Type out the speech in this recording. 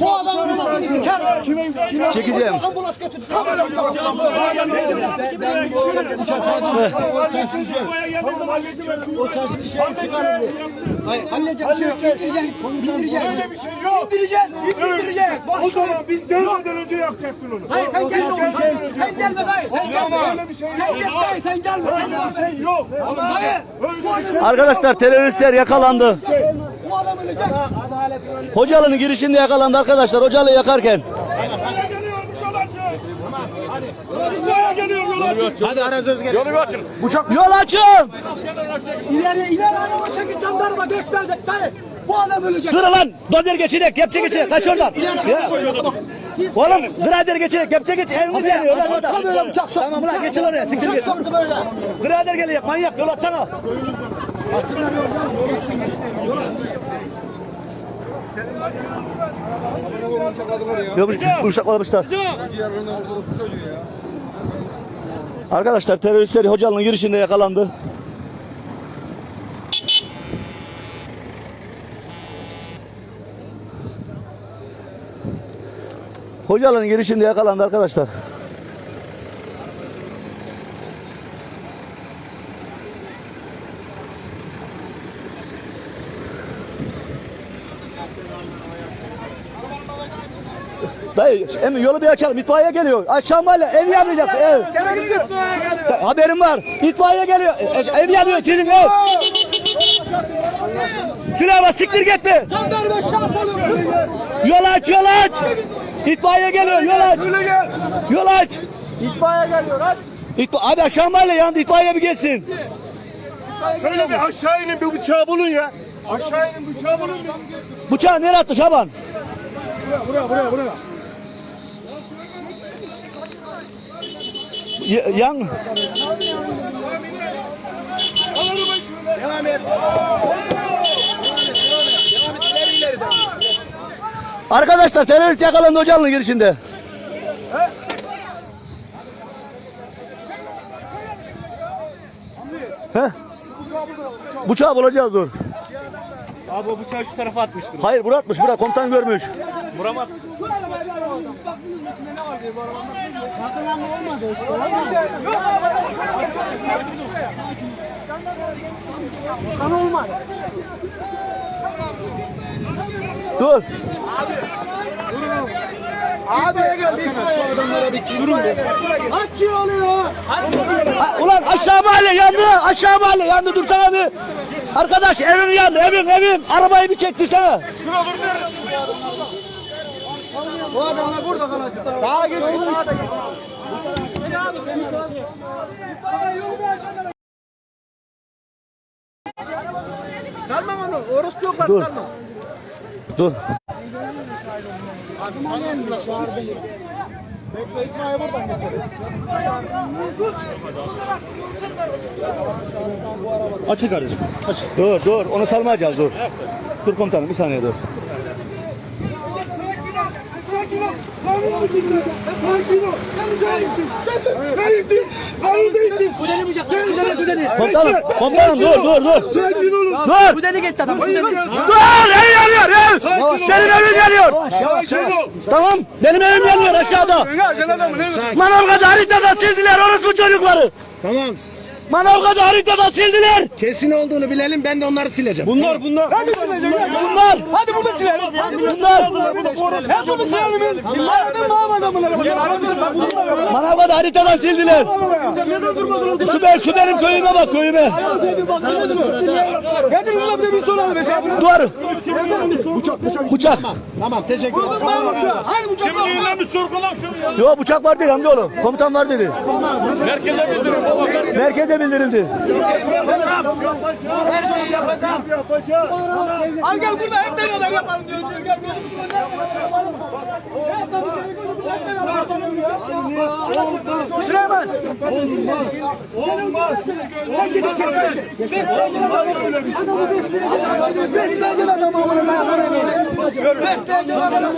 Bu adamın ıslahını siker. Çekeceğim. Ambulans götürdü. Hayır, halledecek bir şey yok. İndireceksin. Öyle bir şey yok. İndireceksin. Bak. O zaman biz gelmeden önce yapacaktın onu. Hayır sen gelme. Sen gelme dayı. Sen gelme. Öyle bir şey Sen yok. gel dayı. Sen gelme. Sen Öyle bir şey yok. Hayır. Arkadaşlar teröristler yakalandı. Adam ölecek. Hocalı'nın girişinde yakalandı arkadaşlar. Hocalı yakarken. Yol açın. İleriye ileri araba çekin jandarma göçmeyecek dayı. Bu adam ölecek. Dur lan. Dozer geçirek. Kepçe geçirek. Kaç oradan. Ya. Oğlum grader geçirek. Kepçe geç. Evimiz yanıyor lan orada. Tam öyle bıçak. Tamam ulan geçin oraya. Siktir Bıçak git. Grader geliyor. Manyak. Yol açsana. Yok bu uçak olmuşlar. Arkadaşlar teröristler Hocalı'nın girişinde yakalandı. Hocalı'nın girişinde yakalandı arkadaşlar. Dayı emin yolu bir açalım. İtfaiye geliyor. Aşağı mahalle ev yanmayacak. Ev. Da- Haberim var. İtfaiye geliyor. E, ev yanıyor sizin ev. Var siktir gitme. Jandarma şart oluyor. Yol aç yol aç. İtfaiye geliyor yol aç. Yol aç. İtfaiye geliyor hadi. İtfa abi aşağı mahalle yandı itfaiye bir gelsin. Şöyle bir aşağı inin bir bıçağı bulun ya. Aşağı inin bıçağı bulun. bir. Bıçağı nereye attı Şaban? Buraya buraya buraya. Yan. Devam et. Arkadaşlar terörist yakalandı Hocalı'nın girişinde. He? Bıçağı bulacağız dur. Abi o bıçağı şu tarafa atmıştır. Hayır bırakmış bırak komutan görmüş. Vuramat. Dur. Açıyor oluyor. Ha, ulan aşağı mahalle yandı. Aşağı mahalle yandı. Dursana bir. Arkadaş evin yandı. Evin evin. Arabayı bir çektirsene. Bu adamlar burada kalacak. Sağa git. Salmam onu. Orospu yok Dur. salmam. Dur. Bekle itfaiye buradan kardeşim. Aç. Dur dur. Onu salmayacağız dur. Dur komutanım bir saniye dur. Komutanım, komutanım dur dur dur. Sakin olun. Dur. Bu deli gitti adam. Dur ev yanıyor ev. Benim evim yanıyor. Tamam benim evim yanıyor aşağıda. Manavga'da haritada sildiler orospu çocukları. Tamam. Manavga'da haritada sildiler. Kesin olduğunu bilelim ben de onları sileceğim. Bunlar bunlar. Bunlar. Hadi burada silelim. Bunlar. Hep bunu silelim. Aradın mı ama adamları? Manavga'da haritadan sildiler. Şu, ben, şu benim köyüme bak köyüme. Getir ulan bir soralım. Dur. Bıçak. Tamam teşekkür ederim. Hadi bu çok Kimliğinden bir sorgula şunu ya. Yok bıçak var dedi amcaoğlu. Komutan var dedi. Merkeze bildirildi. Her şeyi yapacağız. Yapacağız. Al gel burada hep beraber yapalım diyor. Gel gel. Süleyman. Olmaz. Sen gidin çek. Adamı besleyeceğim. Besleyeceğim adamı. Besleyeceğim adamı.